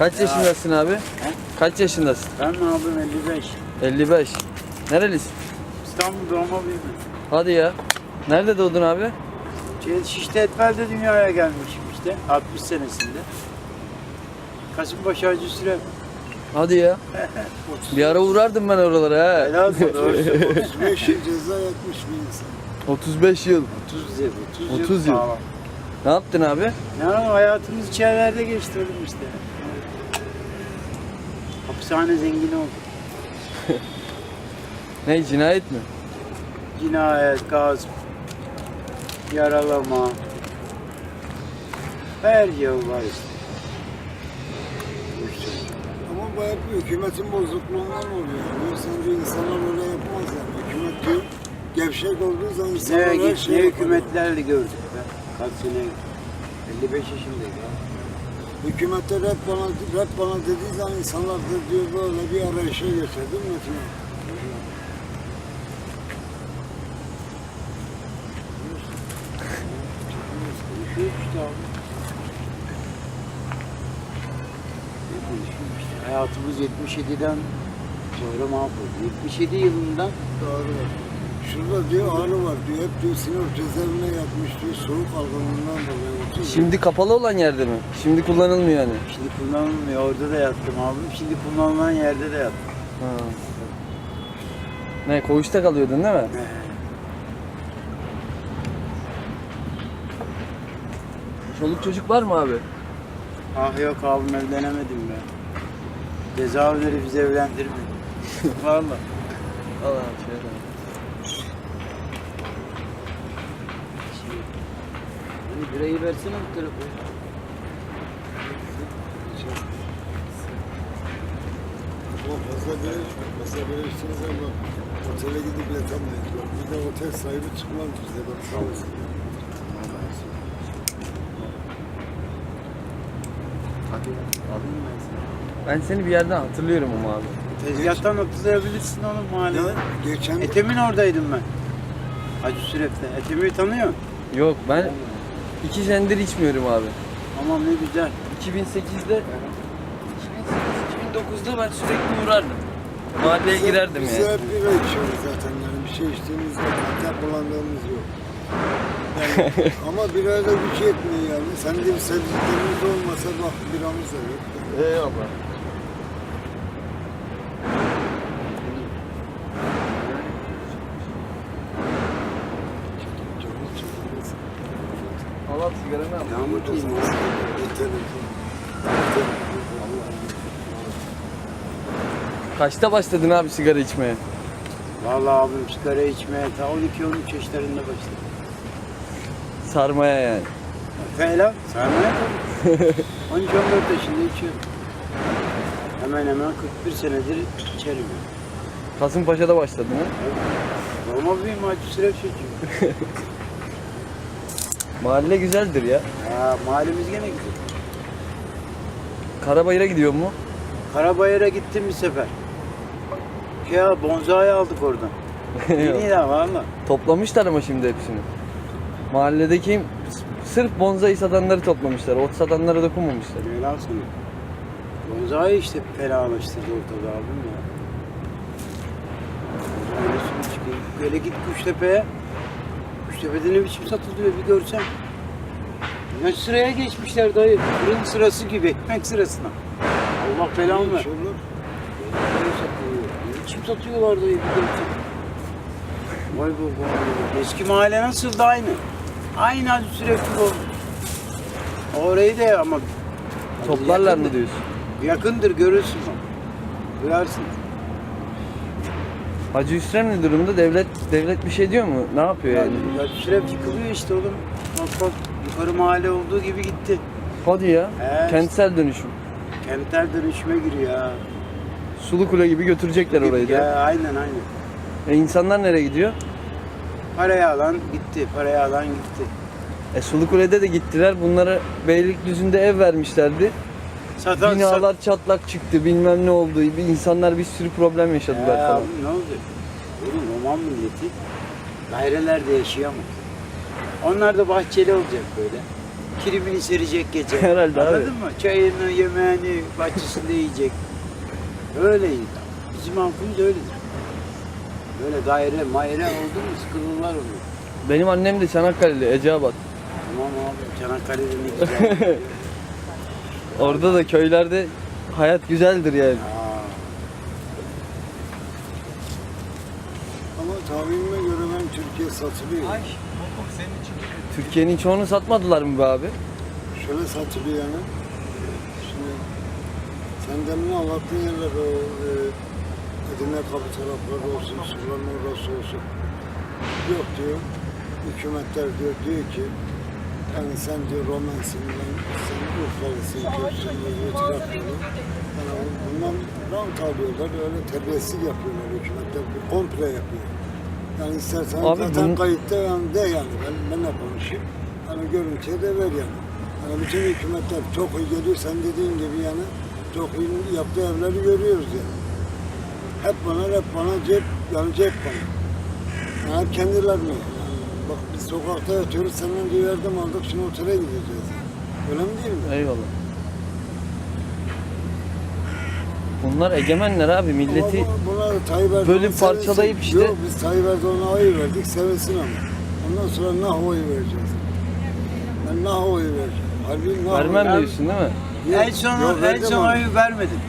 Kaç yaşındasın abi? Kaç yaşındasın? Ben ne yapayım 55. 55. Nerelisin? İstanbul doğma büyüme. Hadi ya. Nerede doğdun abi? Şey, Şişli Etfel'de dünyaya gelmişim işte 60 senesinde. Kasımpaşa Hacı Süre. Hadi ya. Bir ara uğrardım ben oralara ha. Helal olsun. doğru söylüyorsun. 35 yıl ceza yatmış bir insan. 35 yıl. 30 yıl. 30, 30 yıl. sağlam. Ne yaptın abi? Ne yapalım hayatımız içerilerde geçti oğlum işte. Hapishane zengini oldu. Ne cinayet mi? Cinayet, gasp, yaralama. Her yıl var işte. Ama bu hep hükümetin bozukluğundan oluyor. Yoksa sence insanlar öyle yapmaz yani. Hükümet diyor, gevşek olduğu zaman insanlar ne, her ne şeyi yapar. hükümetlerle gördük be. Kaç sene 55 yaşındaydı ya. Hükümette rap bana, rap bana dediği zaman insanlar da diyor böyle bir arayışa geçer değil mi Metin. Hayatımız 77'den sonra mahvoldu. 77 yılından Doğru. Şurada diyor ağrı var diyor. Hep diyor sinir cezaevine yatmış diyor. Soğuk algınlığından dolayı. Şimdi kapalı olan yerde mi? Şimdi kullanılmıyor yani. şimdi kullanılmıyor. Orada da yattım abim. Şimdi kullanılan yerde de yattım. Ha. Ne koğuşta kalıyordun değil mi? Çoluk çocuk var mı abi? Ah yok abim evlenemedim be. Cezaevleri bizi evlendirmedi. Valla. Al abi şöyle. Birayı versene bu tarafa. Ama fazla içme. Fazla bile içtiğiniz zaman otele gidip yatamayız. Bir de otel sahibi çıkmaz bize bak sağ olsun. Hadi alayım ben seni. Ben seni bir yerden hatırlıyorum ama abi. Tezgahtan hatırlayabilirsin oğlum mahallede. Geçen Etemin oradaydım ben. Hacı Süref'te. Etem'i tanıyor? Yok ben iki senedir içmiyorum abi. Aman ne güzel. 2008'de 2008-2009'da ben sürekli uğrardım. Mahalleye girerdim Biz yani. hep bira içiyoruz zaten yani bir şey içtiğimiz yok. Hatta kullandığımız yok. Yani, ama birayla güç yetmiyor yani. Sen de bir sevdiklerimiz olmasa bak biramız da yok. Eyvallah. Canımız çıkmaz. Al al sigaranı al. Yağmur mi? Yeter. Kaçta başladın abi sigara içmeye? Vallahi abim sigara içmeye ta 12-13 yaşlarında başladı. Sarmaya yani. Feyla, sarmaya tabii. 13-14 yaşında içiyorum. Hemen hemen 41 senedir içerim. yani. Kasımpaşa'da başladın ha? Normal bir Hacı Süref çocuğu. Mahalle güzeldir ya. Ya mahallemiz gene güzel. Karabayır'a gidiyor mu? Karabayır'a gittim bir sefer. Ya bonzai aldık oradan. Yeni ya valla. Toplamışlar ama şimdi hepsini. Mahalledeki sırf bonsai satanları toplamışlar. Ot satanlara dokunmamışlar. Helal sana. Bonzai işte fenalaştırdı ortada abim ya. Öyle sürü çıkıyor. Böyle git Kuştepe'ye. Kuştepe'de ne biçim satılıyor bir görsen. Ne sıraya geçmişler dayı. Fırın sırası gibi ekmek sırasına. Allah belamı ver. Ne biçim satıyorlar dayı bir görsen. Vay be vay be. Eski mahalle nasıldı aynı. Aynı hadi sürekli oldu. Orayı da ama Toplarlar mı diyorsun? Yakındır görürsün. Duyarsın. Hacı Hüsrev ne durumda? Devlet devlet bir şey diyor mu? Ne yapıyor Ya, yani? ya sürekli yıkılıyor işte oğlum. Bak bak yukarı mahalle olduğu gibi gitti. Hadi ya. He. Kentsel dönüşüm. Kentler dönüşüme giriyor ha. Sulu kule gibi götürecekler orayı da. Ya aynen aynen. E insanlar nereye gidiyor? Parayı alan gitti, parayı alan gitti. E Sulu Kule'de de gittiler. Bunlara Beylikdüzü'nde ev vermişlerdi. Satan Binalar çatlak çıktı. Bilmem ne oldu. Bir insanlar bir sürü problem yaşadılar Ya, falan. ne olacak? Oğlum Roman milleti dairelerde yaşayamaz. Onlar da bahçeli olacak böyle. kirimini serecek gece. Herhalde abi. Anladın mı? Çayını, yemeğini bahçesinde yiyecek. Öyleydi. Bizim halkımız öyledir. Böyle daire, maire oldu mu sıkıntılar oluyor. Benim annem de Çanakkale'li Eceabat. Tamam abi Çanakkale'de ne güzel. Orada da köylerde hayat güzeldir yani. Aa, Ama tahminime göre ben Türkiye satılıyor. Türkiye'nin çoğunu satmadılar mı be abi? Şöyle satılıyor yani. Şimdi sen demin anlattığın yerler o e, Edirne kapı tarafları olsun, Surların orası olsun. Yok diyor. Hükümetler diyor, diyor ki yani sen diyor Romansın, ben, sen Urfalısın, Kürtsün, öbürü Trakya'lı. Yani bundan rant alıyorlar, öyle terbiyesizlik yapıyorlar hükümetler, bir komple yapıyor. Yani istersen Abi zaten bunun- kayıtta yani de yani ben, ben de konuşayım. Hani görüntüye de ver yani. Hani bütün hükümetler çok iyi geliyor, sen dediğin gibi yani çok iyi yaptığı evleri görüyoruz yani. Hep bana, hep bana cep, yani cep bana. Yani hep kendilerine. Bak biz sokakta yatıyoruz, senden bir yardım aldık, şimdi otele gideceğiz. Öyle mi değil mi? Eyvallah. Bunlar egemenler abi milleti Ama bu- bunlar Tayyip Erdoğan'ı bölüp sevinsin. parçalayıp işte- Yok biz Tayyip Erdoğan'a oy verdik, sevinsin ama. Ondan sonra nah oy vereceğiz. Ben nah oy vereceğim. Halbuki nah vermem Ben- diyorsun değil mi? Yok, en son, yok, en verdim son ama. oyu vermedim.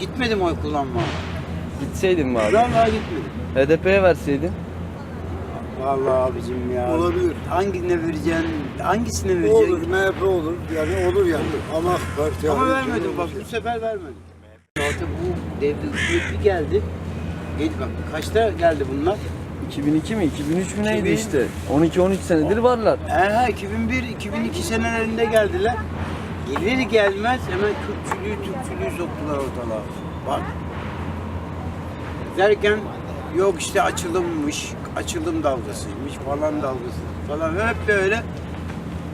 Gitmedim oy kullanmaya. Gitseydin mi abi? Vallahi gitmedim. HDP'ye verseydin. Vallahi abicim ya. Olabilir. Hangine vereceksin? Hangisine Olur, vereceksin? MHP olur. Yani olur yani. Ama AK Parti Ama vermedim olur. bak bu sefer vermedim. Zaten bu devlet hükümet bir geldi. Gel bak kaçta geldi bunlar? 2002 mi? 2003 mü neydi 2000 işte? 12-13 senedir varlar. Ehe 2001 2002 senelerinde geldiler. Gelir gelmez hemen Kürtçülüğü, Türkçülüğü soktular ortalığa. Bak. Derken yok işte açılımmış, açılım dalgasıymış falan dalgası falan hep böyle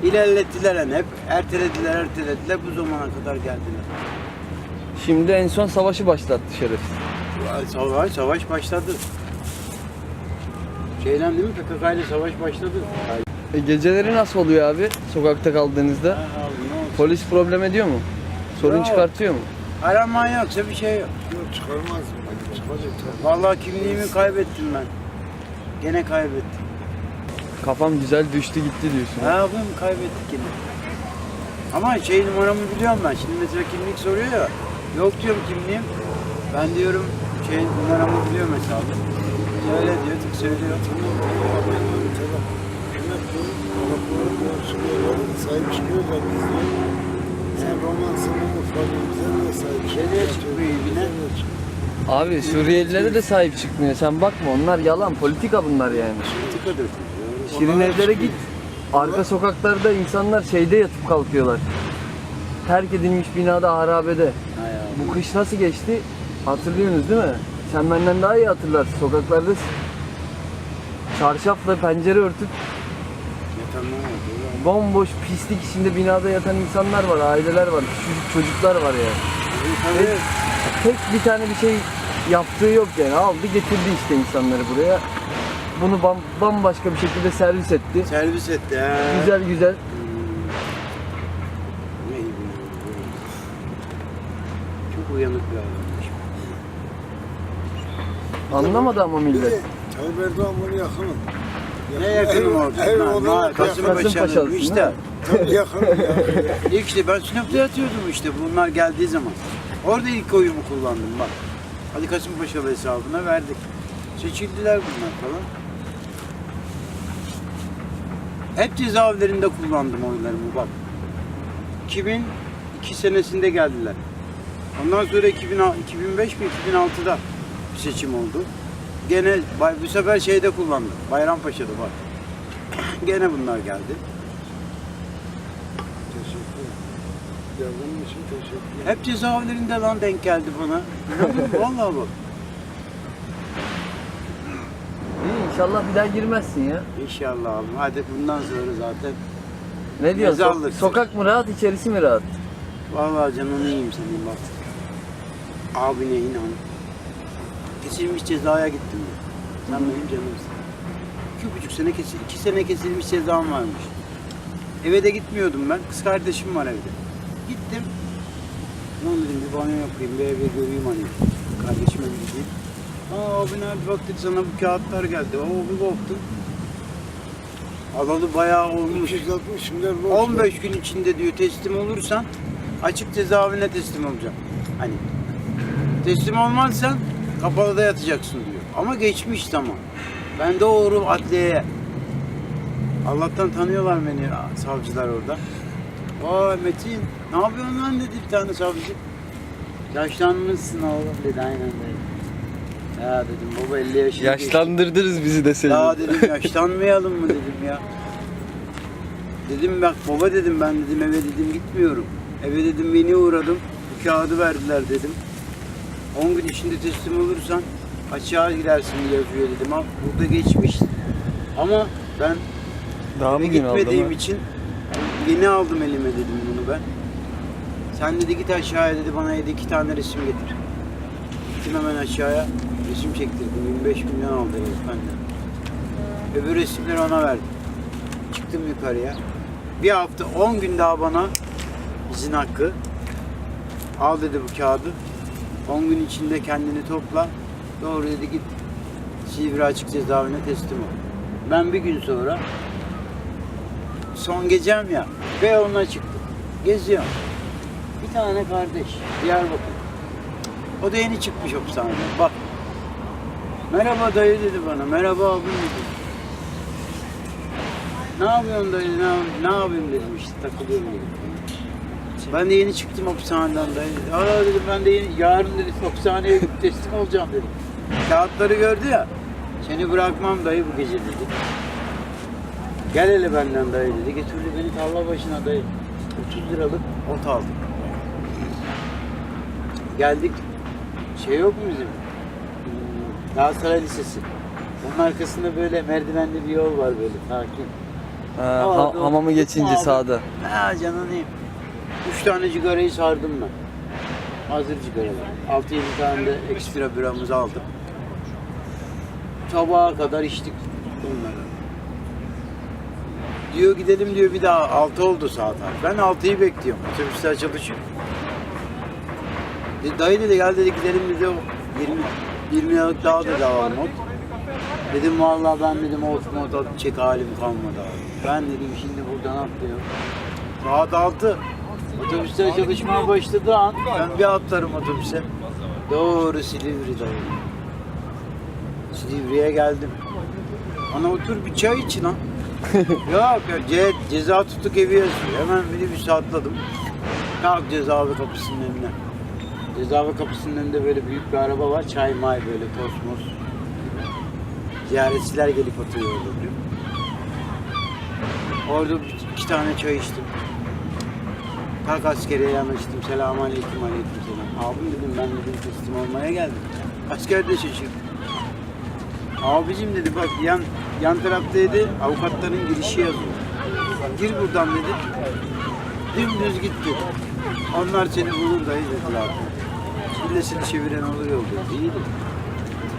ilerlettiler hani hep ertelediler ertelediler bu zamana kadar geldiler. Şimdi en son savaşı başlattı şerefsiz. Savaş, savaş başladı. Şeyden değil mi PKK ile savaş başladı. E, geceleri nasıl oluyor abi sokakta kaldığınızda? Ne olsun? Polis problem ediyor mu? Sorun Yok. çıkartıyor mu? Araman yoksa bir şey yok. Yok çıkarmaz mı? Çıkacak. Vallahi kimliğimi kaybettim ben. Gene kaybettim. Kafam güzel düştü gitti diyorsun. Ne yapayım kaybettik yine. Ama şey numaramı biliyorum ben. Şimdi mesela kimlik soruyor ya. Yok diyorum kimliğim. Ben diyorum şey numaramı biliyorum hesabı. Söyle diyor tık söylüyor. sahip çıkıyorlar bize. Sen romansını ufalın bize niye sahip çıkıyorsun? çıkmıyor evine? Abi Suriyelilere de sahip çıkmıyor. Sen bakma onlar yalan. Politika bunlar yani. Dökülüyor. Şirin evlere git. Arka sokaklarda insanlar şeyde yatıp kalkıyorlar. Terk edilmiş binada harabede. Bu kış nasıl geçti? Hatırlıyorsunuz değil mi? Sen benden daha iyi hatırlarsın. Sokaklarda çarşafla pencere örtüp Yatanlar bomboş pislik içinde binada yatan insanlar var, aileler var, küçücük çocuklar var yani. Tabii. Tek bir tane bir şey yaptığı yok yani. Aldı getirdi işte insanları buraya. Bunu bam, bambaşka bir şekilde servis etti. Servis etti ha. Güzel güzel. Hmm. Ne iyi bir Çok uyanık bir adammış. Anlamadı ama millet. Tayyip Erdoğan bunu yakınım. Ne yakınım olacak Ev yakın. Kasımpaşa'lısın Kasımpaşa'nın işte. Tabii yakınım ya. İlk işte ben Sinop'ta yatıyordum işte bunlar geldiği zaman. Orada ilk oyumu kullandım bak. Hadi Kasımpaşalı hesabına verdik. Seçildiler bunlar falan. Hep cezaevlerinde kullandım oylarımı bak. 2002 senesinde geldiler. Ondan sonra 2000, 2005 mi 2006'da bir seçim oldu. Gene bu sefer şeyde kullandım. Bayrampaşa'da bak. Gene bunlar geldi. Teşekkür ederim. Yardımın için teşekkür ederim. Hep cezaevlerinde lan denk geldi bana. Vallahi bak. İyi inşallah bir daha girmezsin ya. İnşallah abi. Hadi bundan sonra zaten. Ne diyorsun? So- Mezarlık. sokak mı rahat, içerisi mi rahat? Vallahi canını yiyeyim senin bak. Abine inan. Kesilmiş cezaya gittim ben. Sen benim canımsın. İki buçuk sene kesil, iki sene kesilmiş cezam varmış. Eve de gitmiyordum ben. Kız kardeşim var evde. Gittim. Lan dedim bir banyo yapayım, bir eve göreyim hani. Kardeşime bir gideyim. Aa abi ne bir baktık sana bu kağıtlar geldi. Oo bir baktım. Alalı bayağı olmuş. 260 milyar borç. 15 gün içinde diyor teslim olursan açık cezaevine teslim olacağım. Hani teslim olmazsan kapalıda yatacaksın diyor. Ama geçmiş tamam. Ben doğru adliyeye. Allah'tan tanıyorlar beni savcılar orada. Vay Metin ne yapıyorsun lan dedi bir tane savcı. Yaşlanmışsın oğlum dedi aynen dedi. Ya dedim baba 50 yaşını geçti. Yaşlandırdınız bizi de Daha dedim yaşlanmayalım mı dedim ya. Dedim bak baba dedim ben dedim eve dedim gitmiyorum. Eve dedim beni uğradım. Bu kağıdı verdiler dedim. 10 gün içinde teslim olursan aşağı girersin yazıyor dedim. Ha, burada geçmiş. Ama ben Daha eve gitmediğim için yeni aldım elime dedim bunu ben. Sen dedi git aşağıya dedi bana dedi iki tane resim getir. Gittim hemen aşağıya resim çektirdim. 25 milyon aldı herif benden. Öbür resimleri ona verdim. Çıktım yukarıya. Bir hafta 10 gün daha bana izin hakkı. Al dedi bu kağıdı. 10 gün içinde kendini topla. Doğru dedi git. Silivri açık cezaevine teslim ol. Ben bir gün sonra son gecem ya Beyoğlu'na çıktım. Geziyorum. Bir tane kardeş Diyarbakır. O da yeni çıkmış hapishaneden. Bak. Merhaba dayı dedi bana. Merhaba abim dedi. Ne yapıyorsun dayı? Ne, ne yapayım dedim işte takılıyorum dedim. Ben de yeni çıktım hapishaneden dayı. Aa dedim ben de yeni, yarın dedi hapishaneye gidip teslim olacağım dedim. Kağıtları gördü ya. Seni bırakmam dayı bu gece dedi. Gel hele benden dayı dedi. Getirdi beni tarla başına dayı. 30 liralık ot aldık. Geldik. Şey yok mu bizim? Galatasaray Lisesi. Onun arkasında böyle merdivenli bir yol var böyle sakin. Ha, Orada ha- hamamı geçince sağda. Ha canınıyım. Üç tane cigarayı sardım ben. Hazır cigaralar. 6-7 tane de ekstra biramızı aldım. Sabaha kadar içtik bunları. Diyor gidelim diyor bir daha 6 oldu saat. Ben 6'yı bekliyorum. Otobüsler çalışıyor. De, dayı dedi gel dedi gidelim dedi o 20 20 liralık daha dedi alalım ot. Dedim vallahi ben dedim ot mot atacak halim kalmadı abi. Ben dedim şimdi buradan atlıyorum. Saat 6. Otobüsler çalışmaya başladığı an ben bir atlarım otobüse. Doğru Silivri dayı. Silivri'ye geldim. Ana otur bir çay iç lan. Yok ce, ceza tutuk evi yazıyor. Hemen minibüse atladım. Kalk cezaevi kapısının önüne. Cezaevi kapısının önünde böyle büyük bir araba var. Çay may böyle tosmos. Ziyaretçiler gelip oturuyor orada diyor. Orada iki tane çay içtim. Kalk askeriye yanaştım. Selamun aleyküm aleyküm selam. Abim dedim ben dedim teslim olmaya geldim. Asker de şaşırdı. Abicim dedi bak yan yan taraftaydı avukatların girişi yazıyor. Gir buradan dedi. Dümdüz gitti. Onlar seni bulur dayı dediler. Çillesini çeviren olur yolda. İyiydi.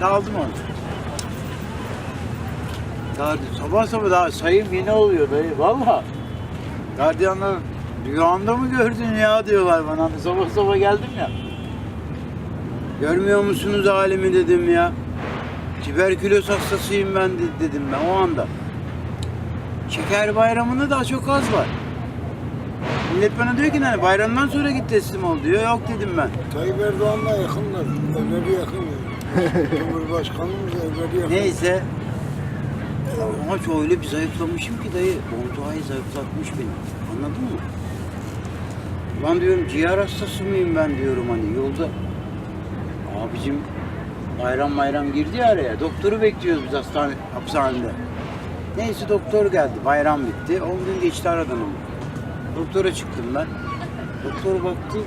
Aldım onu. Daha sabah sabah daha sayım yeni oluyor dayı valla. Gardiyanlar rüyanda mı gördün ya diyorlar bana. Sabah sabah geldim ya. Görmüyor musunuz halimi dedim ya. Tüberküloz hastasıyım ben de- dedim ben o anda. Şeker bayramında daha çok az var. Millet bana diyor ki hani bayramdan sonra git teslim ol diyor. Yok dedim ben. Tayyip Erdoğan'la yakınlar. Evleri yakın yani. Cumhurbaşkanımız evleri yakın. Neyse. Ama çok öyle bir zayıflamışım ki dayı. Bontuayı zayıflatmış beni. Anladın mı? Ben diyorum ciğer hastası mıyım ben diyorum hani yolda. Abicim bayram bayram girdi ya araya. Doktoru bekliyoruz biz hastane, hapishanede. Neyse doktor geldi. Bayram bitti. 10 gün geçti aradan ama. Doktora çıktım ben. Doktor baktı.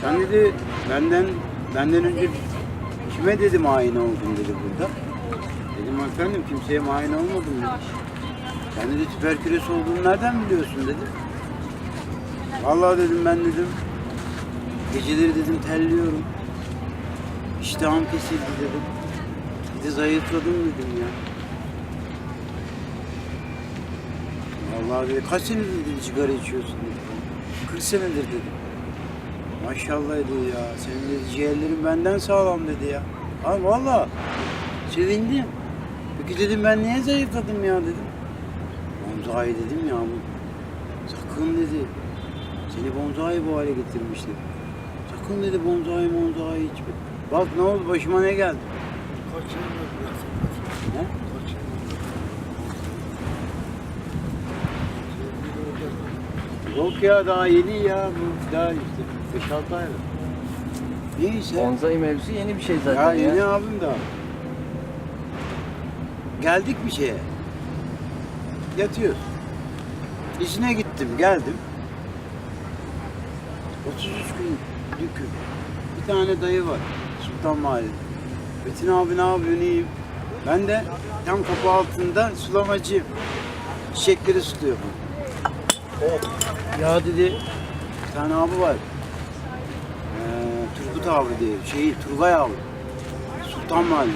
Sen dedi benden benden önce kime dedi muayene oldun dedi burada. Dedim efendim kimseye muayene olmadım dedi. Sen dedi tüberküloz olduğunu nereden biliyorsun dedi. Vallahi dedim ben dedim geceleri dedim terliyorum. İştahım kesildi dedim. Bir de zayıfladım dedim ya. Vallahi dedi kaç senedir dedi sigara içiyorsun dedi. 40 senedir dedi. Maşallah dedi ya. Senin dedi ciğerlerin benden sağlam dedi ya. Ha valla sevindim. Peki dedim ben niye zayıfladım ya dedim. Bonzai dedim ya bu. Sakın dedi. Seni bonzai bu hale getirmişti. Sakın dedi bonzai bonzai içme. Bak ne oldu başıma ne geldi. Kaç yıldır? Yok ya daha yeni ya bu daha işte 5-6 ay. Neyse. Bonzai mevzusu yeni bir şey Ya zaten ya. yeni abim daha. Geldik bir şeye. Yatıyoruz. İşine gittim, geldim. 33 gün düküm. Bir tane dayı var. Sultan Mahallede. Metin abi ne yapıyor, iyiyim. Ben de tam kapı altında sulamacıyım. Çiçekleri suluyorum. Ya dedi, bir tane abi var. Ee, Turgut abi diye, şey Turgay abi. Sultan Mahallede.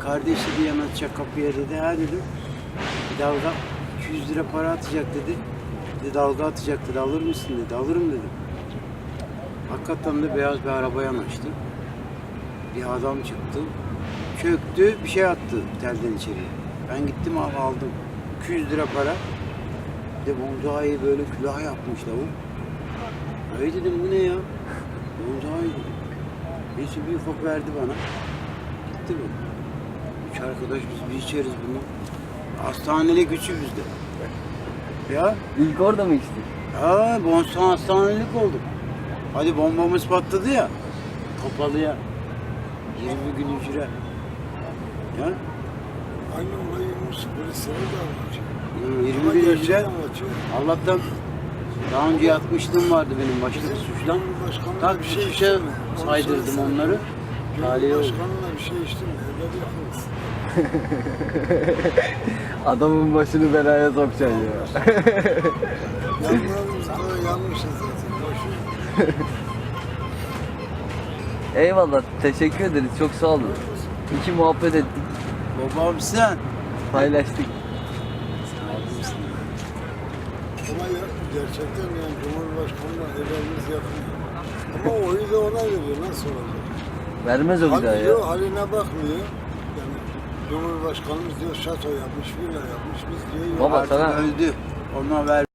Kardeşi diye yanaşacak kapıya dedi. Ha dedim. Bir dalga 200 lira para atacak dedi. Bir dalga atacak dedi. Alır mısın dedi. Alırım dedim. Hakikaten de beyaz bir araba yanaştı. Bir adam çıktı. Çöktü, bir şey attı telden içeriye. Ben gittim abi aldım. 200 lira para. Bir de bonzai böyle külah yapmış lavuk. Ay dedim bu ne ya? Bonzai dedim. Neyse bir ufak verdi bana. Gitti bu. Üç arkadaş biz bir içeriz bunu. Hastanelik üçü bizde. Ya, İlk orada mı içtik? ha bonsan hastanelik olduk. Hadi bombamız patladı ya. Kapalıya. 20 gün hücre. Ya, Aynı olayı Yunus polisleri de anlatıyor. hı, 20 Ama gün anlatıyor. Allah'tan daha önce yatmışlığım vardı benim başlık suçtan. Tak bir şey mi? Onu saydırdım onları. Taliye oldu. Cumhurbaşkanına bir şey içti mi? Öyle bir yapınız. Adamın başını belaya sokacaksın ya. Yanmışız zaten. Boş ver. Eyvallah teşekkür ederiz çok sağ olun. İki muhabbet ettik Babam sen. paylaştık. Ama ya, gerçekten yani Cumhurbaşkanı'na ellerimiz yakın. Ama oyu da ona veriyor. Nasıl olacak? Vermez o bir daha ya. yok, haline bakmıyor. Yani Cumhurbaşkanımız diyor şato yapmış, villa yapmış. Biz diyor. Baba sana öldü. Ona ver.